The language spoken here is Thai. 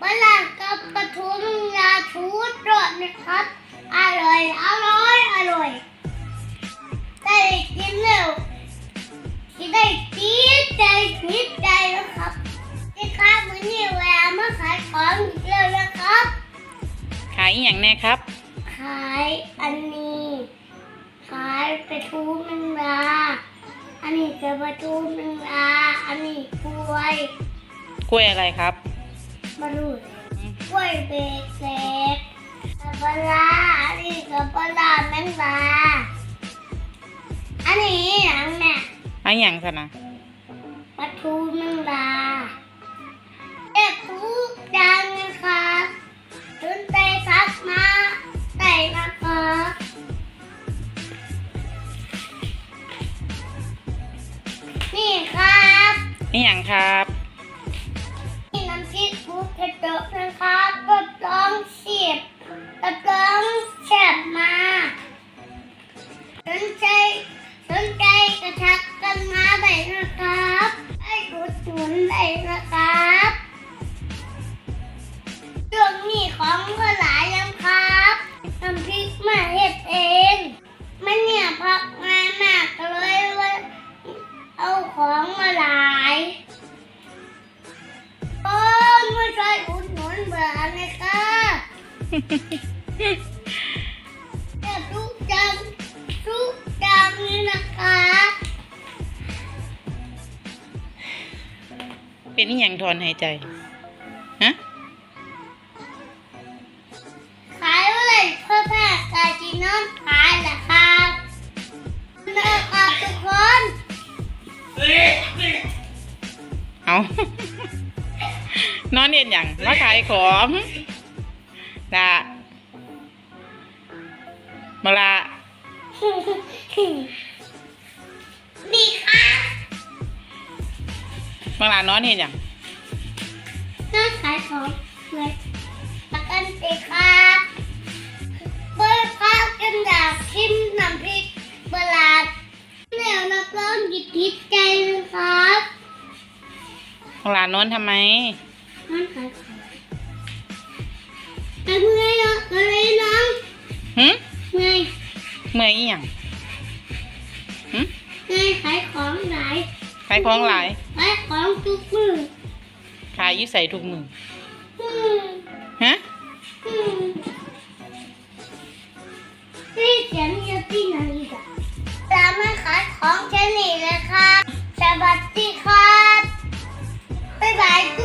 ฝรั่งกับปลาทูน้ำยาชูรสนะครับ อร่อย อร่อย อร่อยได้กินแล้วที่ได้ตีใจติดใจแล้วครับที่ค้ามือนี่เวลามาขายของอีกแล้วนะครับ ขายอหย่างแน่ครับ ขายอันนี้ ขายปลาทูน้ำยาอันนี้จะปลาทูน้ำยาอันนี้กล้วย กล้วยอะไรครับ มาดูเลยกล้วยเบรกเล็กกับปลาร้าอันนี้กับปลาร้าแมงดาอันนี้หนังเนี่ยเอันอย่างสนะปลาทูแมงดาเด็กทุกอย่างนะครับสนใจทักมาได้นะครับนี่ครับอหย่างครับ เก็บทุกจังทุกจังเลยนะคะ เป็นอหย่างถอนหายใจ ฮะ ขายอะไรเพื่อแพร่กาจีนอนขายแหละครับนะครับทุกคนเอา นอนเรียนอย่างมาขายของ ดามาละดีค่ะมาละนอนเห็นอย่างน่าขายของเลยปกันติครับเบอร์ข้าวกันดาบชิมน้ำพริกเบลาดแล้วรับรองหยิบทิดใจเลยครับมาละนอนทำไมมันขายของ แต่เมื่อยเนาะอะไรน้องหึเมื่อยเมื่อยอหย่างหึเมื่อยขายของหลายขายของหลายขายของทุกมือขายอยุ่ใส่ทุกมืออืมฮะอืมนี่เสียงเยอะที่ไหนอีกอะจะมาขายของแค่นี้เลยครับสวัสดีครับบ๊ายบาย